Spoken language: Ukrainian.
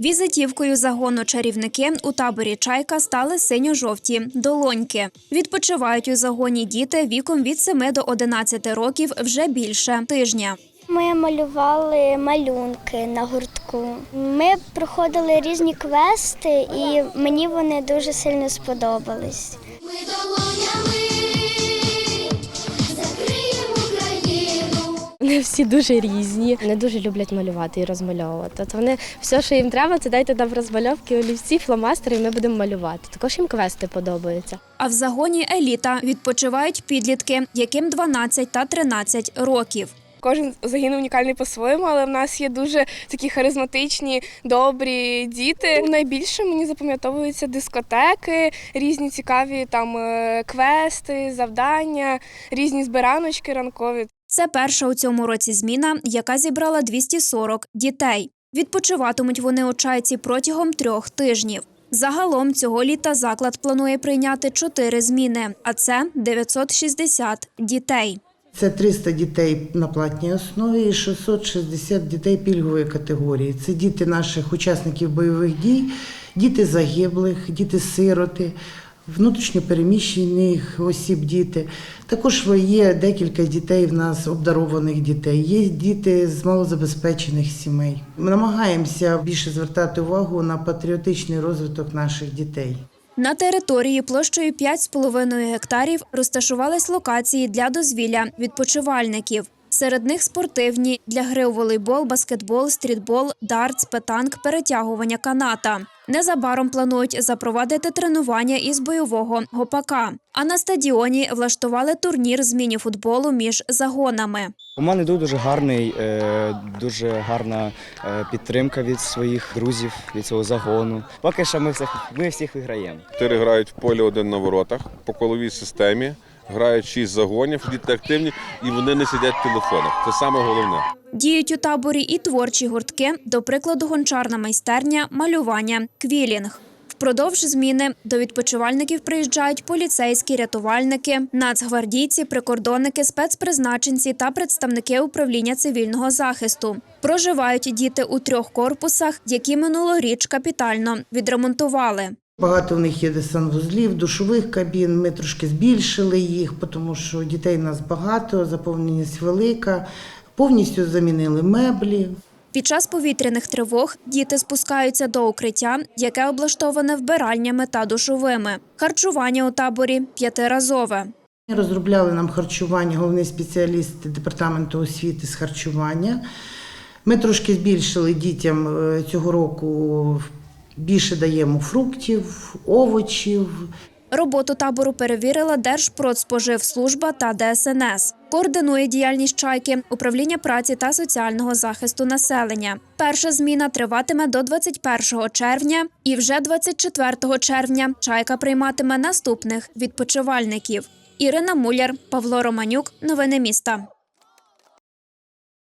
Візитівкою загону чарівники у таборі Чайка стали синьо-жовті долоньки. Відпочивають у загоні діти віком від 7 до 11 років вже більше тижня. Ми малювали малюнки на гуртку. Ми проходили різні квести, і мені вони дуже сильно сподобались. Ми долонями всі дуже різні. Вони дуже люблять малювати і розмальовувати. Тобто вони все, що їм треба, це дайте нам розмальовки, олівці, фломастери, і ми будемо малювати. Також їм квести подобаються. А в загоні еліта відпочивають підлітки, яким 12 та 13 років. Кожен загін унікальний по-своєму, але в нас є дуже такі харизматичні, добрі діти. Найбільше мені запам'ятовуються дискотеки, різні цікаві там е, квести, завдання, різні збираночки ранкові. Це перша у цьому році зміна, яка зібрала 240 дітей. Відпочиватимуть вони у чайці протягом трьох тижнів. Загалом цього літа заклад планує прийняти чотири зміни, а це 960 дітей. Це 300 дітей на платній основі і 660 дітей пільгової категорії. Це діти наших учасників бойових дій, діти загиблих, діти сироти, внутрішньопереміщених осіб діти. Також є декілька дітей в нас обдарованих дітей. Є діти з малозабезпечених сімей. Ми намагаємося більше звертати увагу на патріотичний розвиток наших дітей. На території площею 5,5 гектарів розташувались локації для дозвілля відпочивальників. Серед них спортивні для гри у волейбол, баскетбол, стрітбол, дартс, петанк, перетягування каната. Незабаром планують запровадити тренування із бойового гопака. А на стадіоні влаштували турнір з міні-футболу між загонами. У мене дуже гарний, е, дуже гарна е, підтримка від своїх друзів, від цього загону. Поки що ми всіх, ми всіх виграємо. Чотири грають в полі один на воротах по коловій системі. Грають шість загонів, діти активні і вони не сидять в телефонах. Це саме головне. Діють у таборі і творчі гуртки, до прикладу, гончарна майстерня, малювання, квілінг. Впродовж зміни до відпочивальників приїжджають поліцейські рятувальники, нацгвардійці, прикордонники, спецпризначенці та представники управління цивільного захисту. Проживають діти у трьох корпусах, які минулоріч капітально відремонтували. Багато в них є санвузлів, душових кабін. Ми трошки збільшили їх, тому що дітей у нас багато, заповненість велика. Повністю замінили меблі. Під час повітряних тривог діти спускаються до укриття, яке облаштоване вбиральнями та душовими. Харчування у таборі п'ятиразове. Розробляли нам харчування головний спеціаліст департаменту освіти з харчування. Ми трошки збільшили дітям е, цього року. Більше даємо фруктів, овочів, Роботу табору перевірила Держпродспоживслужба та ДСНС. Координує діяльність чайки управління праці та соціального захисту населення. Перша зміна триватиме до 21 червня, і вже 24 червня чайка прийматиме наступних відпочивальників. Ірина Муляр, Павло Романюк. Новини міста.